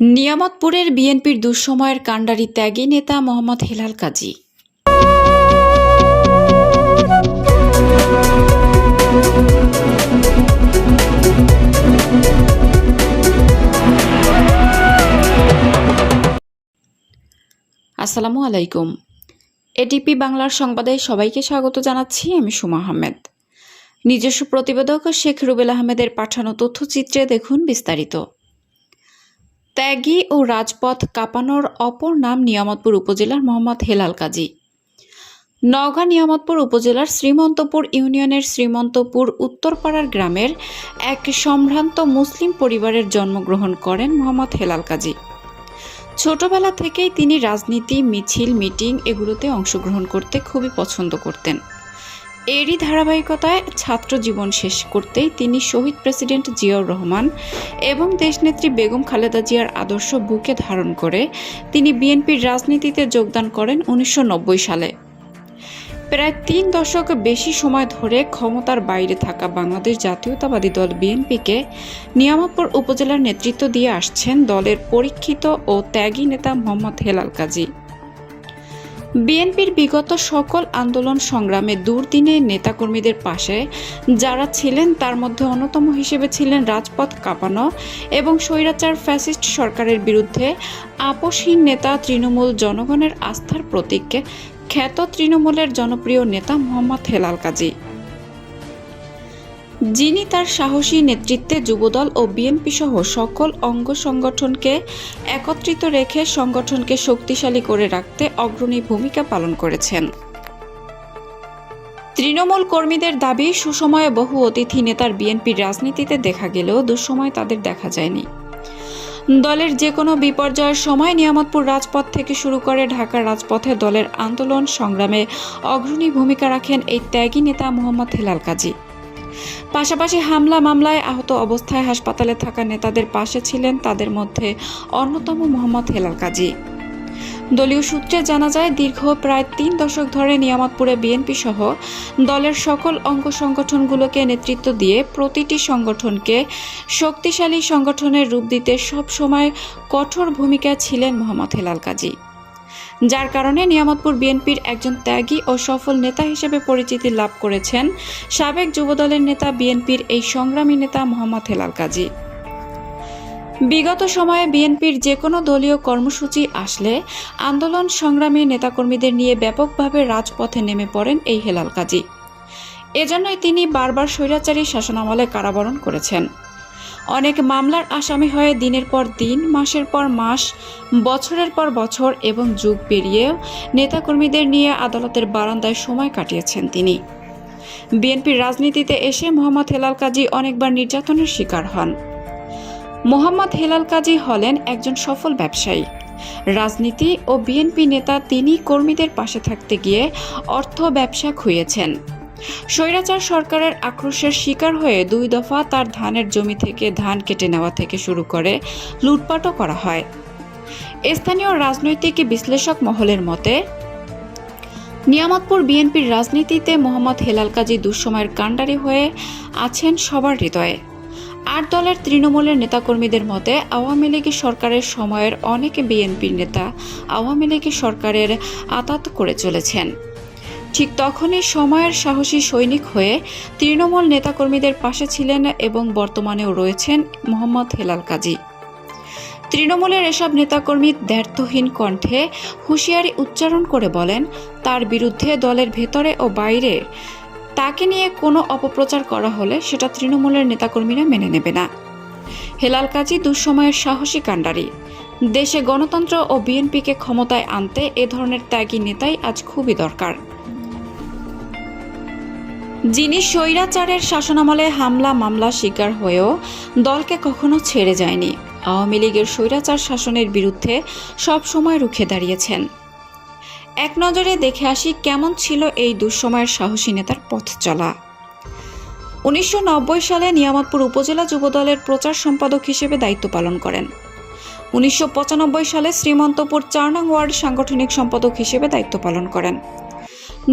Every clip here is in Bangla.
নিয়ামতপুরের বিএনপির দুঃসময়ের কাণ্ডারি ত্যাগী নেতা মোহাম্মদ হেলাল কাজী। আসসালামু আলাইকুম। এটিপি বাংলার সংবাদে সবাইকে স্বাগত জানাচ্ছি, আমি সুমা আহমেদ। নিজস্ব প্রতিবেদক শেখ রুবেল আহমেদের পাঠানো তথ্যচিত্রে দেখুন বিস্তারিত। ত্যাগী ও রাজপথ কাঁপানোর অপর নাম নিয়ামতপুর উপজেলার মোহাম্মদ হেলাল কাজী। নওগাঁ নিয়ামতপুর উপজেলার শ্রীমন্তপুর ইউনিয়নের শ্রীমন্তপুর উত্তরপাড়ার গ্রামের এক সম্ভ্রান্ত মুসলিম পরিবারের জন্মগ্রহণ করেন মোহাম্মদ হেলাল কাজী। ছোটবেলা থেকেই তিনি রাজনীতি, মিছিল, মিটিং এগুলোতে অংশগ্রহণ করতে খুবই পছন্দ করতেন। এরই ধারাবাহিকতায় ছাত্র জীবন শেষ করতেই তিনি শহীদ প্রেসিডেন্ট জিয়াউর রহমান এবং দেশনেত্রী বেগম খালেদা জিয়ার আদর্শ বুকে ধারণ করে তিনি বিএনপির রাজনীতিতে যোগদান করেন উনিশশো নব্বই সালে। প্রায় তিন দশক বেশি সময় ধরে ক্ষমতার বাইরে থাকা বাংলাদেশ জাতীয়তাবাদী দল বিএনপিকে নিয়ামতপুর উপজেলার নেতৃত্ব দিয়ে আসছেন দলের পরীক্ষিত ও ত্যাগী নেতা মোহাম্মদ হেলাল কাজী। বিএনপির বিগত সকল আন্দোলন সংগ্রামে দুর্দিনে নেতাকর্মীদের পাশে, যারা ছিলেন তার মধ্যে অন্যতম হিসেবে ছিলেন রাজপথ কাঁপানো এবং স্বৈরাচার ফ্যাসিস্ট সরকারের বিরুদ্ধে আপোষহীন নেতা তৃণমূল জনগণের আস্থার প্রতীককে খ্যাত তৃণমূলের জনপ্রিয় নেতা মোহাম্মদ হেলাল কাজী। যিনি তার সাহসী নেতৃত্বে যুবদল ও বিএনপি সহ সকল অঙ্গ সংগঠনকে একত্রিত রেখে সংগঠনকে শক্তিশালী করে রাখতে অগ্রণী ভূমিকা পালন করেছেন। তৃণমূল কর্মীদের দাবি, সুসময়ে বহু অতিথি নেতার বিএনপির রাজনীতিতে দেখা গেলেও দুঃসময় তাদের দেখা যায়নি। দলের যে কোনো বিপর্যয়ের সময় নিয়ামতপুর রাজপথ থেকে শুরু করে ঢাকার রাজপথে দলের আন্দোলন সংগ্রামে অগ্রণী ভূমিকা রাখেন এই ত্যাগী নেতা মোহাম্মদ হেলাল কাজী। পাশাপাশি হামলা মামলায় আহত অবস্থায় হাসপাতালে থাকা নেতাদের পাশে ছিলেন তাদের মধ্যে অন্যতম মোহাম্মদ হেলাল কাজী। দলীয় সূত্রে জানা যায়, দীর্ঘ প্রায় তিন দশক ধরে নিয়ামতপুরে বিএনপি সহ দলের সকল অঙ্গ সংগঠনগুলোকে নেতৃত্ব দিয়ে প্রতিটি সংগঠনকে শক্তিশালী সংগঠনের রূপ দিতে সবসময় কঠোর ভূমিকায় ছিলেন মোহাম্মদ হেলাল কাজী। যার কারণে নিয়ামতপুর বিএনপির একজন ত্যাগী ও সফল নেতা হিসেবে পরিচিতি লাভ করেছেন সাবেক যুবদলের নেতা বিএনপির এই সংগ্রামী নেতা মোহাম্মদ হেলাল কাজী। বিগত সময়ে বিএনপির যে কোনো দলীয় কর্মসূচি আসলে আন্দোলন সংগ্রামী নেতাকর্মীদের নিয়ে ব্যাপকভাবে রাজপথে নেমে পড়েন এই হেলাল কাজী। এজন্যই তিনি বারবার স্বৈরাচারী শাসনামলে কারাবরণ করেছেন। অনেক মামলার আসামি হয়ে দিনের পর দিন, মাসের পর মাস, বছরের পর বছর এবং যুগ পেরিয়েও নেতাকর্মীদের নিয়ে আদালতের বারান্দায় সময় কাটিয়েছেন তিনি। বিএনপির রাজনীতিতে এসে মোহাম্মদ হেলাল কাজী অনেকবার নির্যাতনের শিকার হন। মোহাম্মদ হেলাল কাজী হলেন একজন সফল ব্যবসায়ী। রাজনীতি ও বিএনপি নেতা তিনি কর্মীদের পাশে থাকতে গিয়ে অর্থ ব্যবসা খুইয়েছেন স্বৈরাচার সরকারের আক্রোশের শিকার হয়ে দুই দফা তার ধানের জমি থেকে ধান কেটে নেওয়া থেকে শুরু করে লুটপাটও করা হয়। স্থানীয় রাজনৈতিক বিশ্লেষক মহলের মতে, নিয়ামতপুর বিএনপির রাজনীতিতে মোহাম্মদ হেলাল কাজী দুঃসময়ের কাণ্ডারি হয়ে আছেন সবার হৃদয়ে। আট দলের তৃণমূলের নেতাকর্মীদের মতে, আওয়ামী লীগ সরকারের সময়ের অনেকে বিএনপির নেতা আওয়ামী লীগ সরকারের আতাত করে চলেছেন। ঠিক তখনই সময়ের সাহসী সৈনিক হয়ে তৃণমূল নেতাকর্মীদের পাশে ছিলেন এবং বর্তমানেও রয়েছেন মোহাম্মদ হেলাল কাজী। তৃণমূলের এসব নেতাকর্মী দ্ব্যর্থহীন কণ্ঠে হুঁশিয়ারি উচ্চারণ করে বলেন, তার বিরুদ্ধে দলের ভেতরে ও বাইরে তাকে নিয়ে কোনো অপপ্রচার করা হলে সেটা তৃণমূলের নেতাকর্মীরা মেনে নেবে না। হেলাল কাজী দুঃসময়ের সাহসী কাণ্ডারি। দেশে গণতন্ত্র ও বিএনপিকে ক্ষমতায় আনতে এ ধরনের ত্যাগী নেতাই আজ খুবই দরকার। যিনি স্বৈরাচারের শাসনামলে হামলা মামলা শিকার হয়েও দলকে কখনো ছেড়ে যায়নি। আওয়ামী লীগের স্বৈরাচার শাসনের বিরুদ্ধে সব সময় রুখে দাঁড়িয়েছেন। এক নজরে দেখে আসি কেমন ছিল এই দুঃসময়ের সাহসী নেতার পথ চলা। উনিশশো নব্বই সালে নিয়ামতপুর উপজেলা যুবদলের প্রচার সম্পাদক হিসেবে দায়িত্ব পালন করেন। উনিশশো পঁচানব্বই সালে শ্রীমন্তপুর চার নং ওয়ার্ড সাংগঠনিক সম্পাদক হিসেবে দায়িত্ব পালন করেন।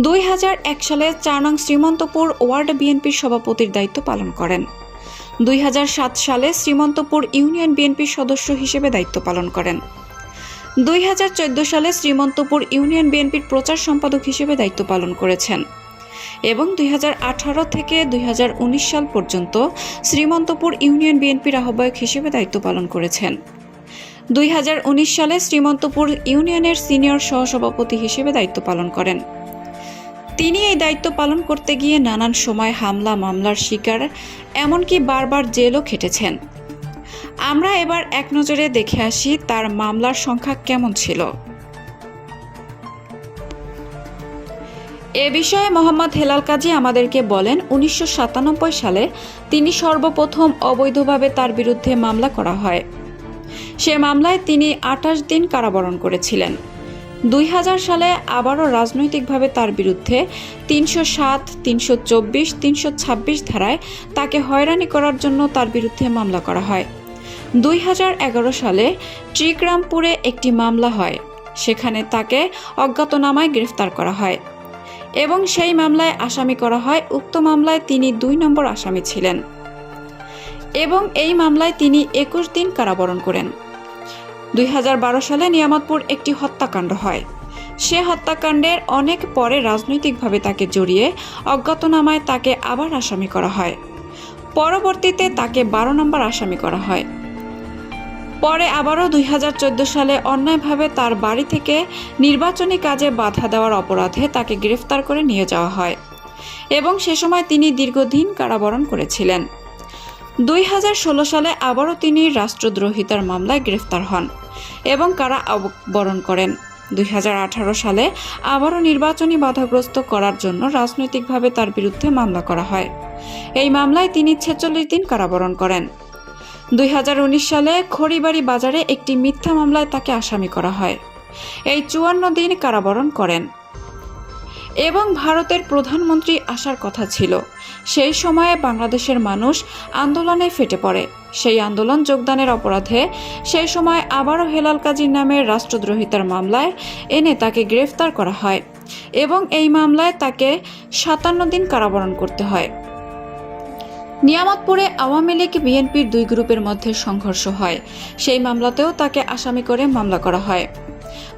দুই হাজার এক সালে চার নং শ্রীমন্তপুর ওয়ার্ড বিএনপির সভাপতির দায়িত্ব পালন করেন। দুই হাজার সাত সালে শ্রীমন্তপুর ইউনিয়ন বিএনপির সদস্য হিসেবে দায়িত্ব পালন করেন। দুই হাজার চৌদ্দ সালে শ্রীমন্তপুর ইউনিয়ন বিএনপির প্রচার সম্পাদক হিসেবে দায়িত্ব পালন করেছেন এবং দুই হাজার আঠারো থেকে দুই হাজার উনিশ সাল পর্যন্ত শ্রীমন্তপুর ইউনিয়ন বিএনপির আহ্বায়ক হিসেবে দায়িত্ব পালন করেছেন। দুই হাজার উনিশ সালে শ্রীমন্তপুর ইউনিয়নের সিনিয়র সহসভাপতি হিসেবে দায়িত্ব পালন করেন। তিনি এই দায়িত্ব পালন করতে গিয়ে নানান সময় হামলা, মামলার শিকার, এমনকি বারবার জেলও খেটেছেন। আমরা এবার এক নজরে দেখে আসি তার মামলার সংখ্যা কেমন ছিল। এ বিষয়ে মোহাম্মদ হেলাল কাজী আমাদেরকে বলেন, উনিশশো সাতানব্বই সালে তিনি সর্বপ্রথম অবৈধভাবে তার বিরুদ্ধে মামলা করা হয়। সে মামলায় তিনি আঠাশ দিন কারাবরণ করেছিলেন। দুই হাজার সালে আবারও রাজনৈতিকভাবে তার বিরুদ্ধে তিনশো সাত, তিনশো চব্বিশ, তিনশো ছাব্বিশ ধারায় তাকে হয়রানি করার জন্য তার বিরুদ্ধে মামলা করা হয়। দুই হাজার এগারো সালে ট্রিগ্রামপুরে একটি মামলা হয়, সেখানে তাকে অজ্ঞাতনামায় গ্রেফতার করা হয় এবং সেই মামলায় আসামি করা হয়। উক্ত মামলায় তিনি দুই নম্বর আসামি ছিলেন এবং এই মামলায় তিনি একুশ দিন কারাবরণ করেন। দুই হাজার বারো সালে নিয়ামতপুর একটি হত্যাকাণ্ড হয়। সে হত্যাকাণ্ডের অনেক পরে রাজনৈতিকভাবে তাকে জড়িয়ে অজ্ঞাতনামায় তাকে আবার আসামি করা হয়। পরবর্তীতে তাকে বারো নম্বর আসামি করা হয়। পরে আবারও দুই হাজার চোদ্দ সালে অন্যায়ভাবে তার বাড়ি থেকে নির্বাচনী কাজে বাধা দেওয়ার অপরাধে তাকে গ্রেফতার করে নিয়ে যাওয়া হয় এবং সে সময় তিনি দীর্ঘদিন কারাবরণ করেছিলেন। দুই হাজার ষোলো সালে আবারও তিনি রাষ্ট্রদ্রোহিতার মামলায় গ্রেফতার হন এবং কারা অবরণ করেন। দুই হাজার আঠারো সালে আবারও নির্বাচনী বাধাগ্রস্ত করার জন্য রাজনৈতিকভাবে তার বিরুদ্ধে মামলা করা হয়। এই মামলায় তিনি ছেচল্লিশ দিন কারাবরণ করেন। দুই হাজার উনিশ সালে খড়িবাড়ি বাজারে একটি মিথ্যা মামলায় তাকে আসামি করা হয়। এই চুয়ান্ন দিন কারাবরণ করেন। এবং ভারতের প্রধানমন্ত্রী আসার কথা ছিল। সেই সময়ে বাংলাদেশের মানুষ আন্দোলনে ফেটে পড়ে। সেই আন্দোলন যোগদানের অপরাধে সেই সময় আবারও হেলাল কাজীর নামে রাষ্ট্রদ্রোহিতার মামলায় এনে তাকে গ্রেফতার করা হয় এবং এই মামলায় তাকে সাতান্ন দিন কারাবরণ করতে হয়। নিয়ামতপুরে আওয়ামী লীগ, বিএনপির দুই গ্রুপের মধ্যে সংঘর্ষ হয়। সেই মামলাতেও তাকে আসামি করে মামলা করা হয়।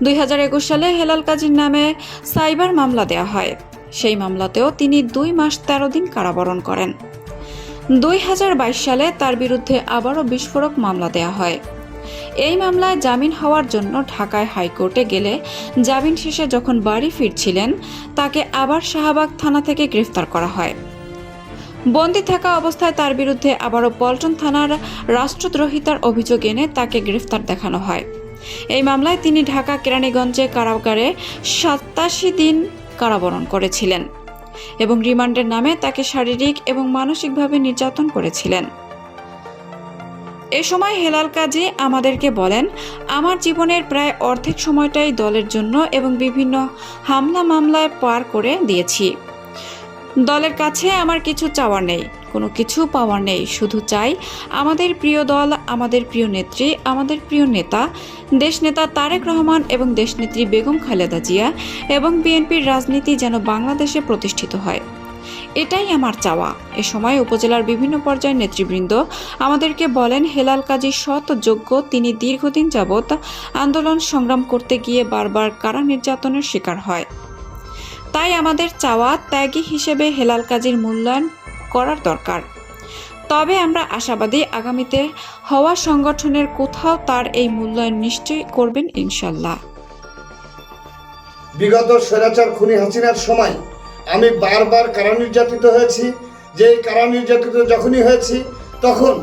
দুই হাজার একুশ সালে হেলাল কাজীর নামে সাইবার মামলা দেওয়া হয়। সেই মামলাতেও তিনি দুই মাস তেরো দিন কারাবরণ করেন। দুই হাজার বাইশ সালে তার বিরুদ্ধে আবারও বিস্ফোরক মামলা দেওয়া হয়। এই মামলায় জামিন হওয়ার জন্য ঢাকায় হাইকোর্টে গেলে জামিন শেষে যখন বাড়ি ফিরছিলেন, তাকে আবার শাহবাগ থানা থেকে গ্রেফতার করা হয়। বন্দি থাকা অবস্থায় তার বিরুদ্ধে আবারও পল্টন থানার রাষ্ট্রদ্রোহিতার অভিযোগ এনে তাকে গ্রেফতার দেখানো হয়। এই মামলায় তিনি ঢাকা কেরানীগঞ্জে কারাগারে সাতাশি দিন কারাবরণ করেছিলেন এবং রিমান্ডের নামে তাকে শারীরিক এবং মানসিকভাবে নির্যাতন করেছিলেন। এ সময় হেলাল কাজী আমাদেরকে বলেন, আমার জীবনের প্রায় অর্ধেক সময়টাই দলের জন্য এবং বিভিন্ন হামলা মামলায় পার করে দিয়েছি। দলের কাছে আমার কিছু চাওয়ার নেই। কোনো কিছু পাওয়ার নেই। শুধু চাই আমাদের প্রিয় দল, আমাদের প্রিয় নেত্রী, আমাদের প্রিয় নেতা দেশনেতা তারেক রহমান এবং দেশনেত্রী বেগম খালেদা জিয়া এবং বিএনপির রাজনীতি যেন বাংলাদেশে প্রতিষ্ঠিত হয়। এটাই আমার চাওয়া। এ সময় উপজেলার বিভিন্ন পর্যায়ের নেতৃবৃন্দ আমাদেরকে বলেন, হেলাল কাজী সৎ, যোগ্য, তিনি দীর্ঘদিন যাবৎ আন্দোলন সংগ্রাম করতে গিয়ে বারবার কারা নির্যাতনের শিকার হয়। তাই আমাদের চাওয়া ত্যাগী হিসেবে হেলাল কাজীর মূল্যায়ন করার দরকার। তবে আমরা আশাবাদী আগামীতে হওয়া সংগঠনের কোথাও তার এই মূল্যায়ন নিশ্চয়ই করবেন ইনশাল্লাহ। বিগত স্বৈরাচার খুনি হাসিনার সময় আমি বারবার কারা নির্যাতিত হয়েছি, যে কারা নির্যাতিত যখনই হয়েছি, তখন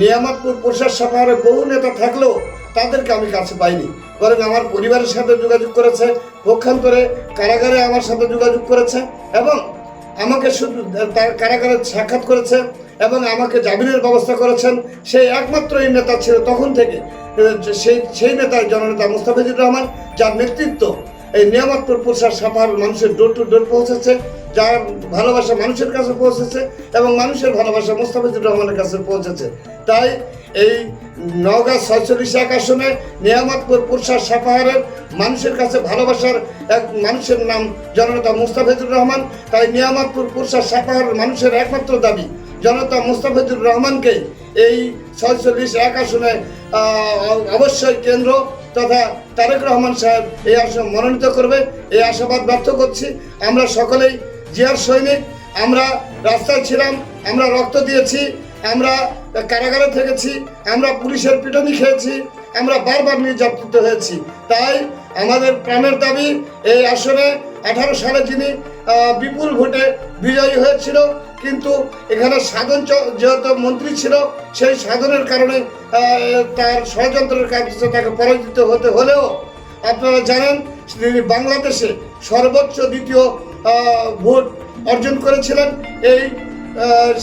নিয়ামতপুর প্রশাস সভারে বহু নেতা থাকলেও তাদেরকে আমি কাছে পাইনি। বরং আমার পরিবারের সাথে যোগাযোগ করেছে, পক্ষান্তরে কারাগারে আমার সাথে যোগাযোগ করেছে এবং আমাকে শুধু তার কারাগারে সাক্ষাৎ করেছে এবং আমাকে জামিনের ব্যবস্থা করেছেন। সেই একমাত্র এই নেতা ছিল। তখন থেকে সেই সেই নেতা জননেতা মুস্তাফিজুর রহমান, যার নেতৃত্ব এই নিয়ামতপুর প্রসার সাফার মানুষের ডোর টু ডোর পৌঁছেছে, যার ভালোবাসা মানুষের কাছে পৌঁছেছে এবং মানুষের ভালোবাসা মুস্তাফিজুর রহমানের কাছে পৌঁছেছে। তাই এই নওগাঁ ছয়চল্লিশ এক আসনে নিয়ামতপুর প্রসার সাফাহারের মানুষের কাছে ভালোবাসার এক মানুষের নাম জননেতা মুস্তাফিজুর রহমান। তাই নিয়ামতপুর প্রসার সাফাহারের মানুষের একমাত্র দাবি জনতা মুস্তাফিজুর রহমানকে এই ছয়চল্লিশ এক আসনে অবশ্যই কেন্দ্র তথা তারেক রহমান সাহেব এই আসনে মনোনীত করবে, এই আশাবাদ ব্যক্ত করছি। আমরা সকলেই জিয়ার সৈনিক, আমরা রাস্তায় ছিলাম, আমরা রক্ত দিয়েছি, আমরা কারাগারে থেকেছি, আমরা পুলিশের পিটনি খেয়েছি, আমরা বারবার নির্যাতিত হয়েছি। তাই আমাদের প্রাণের দাবি, এই আসনে আঠারো সালে যিনি বিপুল ভোটে বিজয়ী হয়েছিল কিন্তু এখানে সাধন যেহেতু মন্ত্রী ছিল, সেই সাধনের কারণে তার ষড়যন্ত্রের কাছে তাকে পরাজিত হতে হলেও আপনারা জানেন, তিনি বাংলাদেশে সর্বোচ্চ দ্বিতীয় ভোট অর্জন করেছিলেন। এই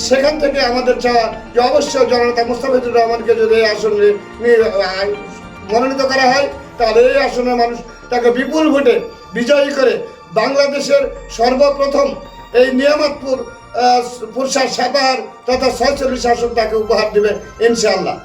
সেখান থেকে আমাদের চাওয়া যে অবশ্যই জনতা মুস্তাফিজুর রহমানকে যদি এই আসনে মনোনীত করা হয়, তাহলে এই আসনের মানুষ তাকে বিপুল ভোটে বিজয়ী করে বাংলাদেশের সর্বপ্রথম এই নিয়ামতপুর পুরসার সাদার তথা ছয়চল্লিশ আসন তাকে উপহার দেবে ইনশাআল্লাহ।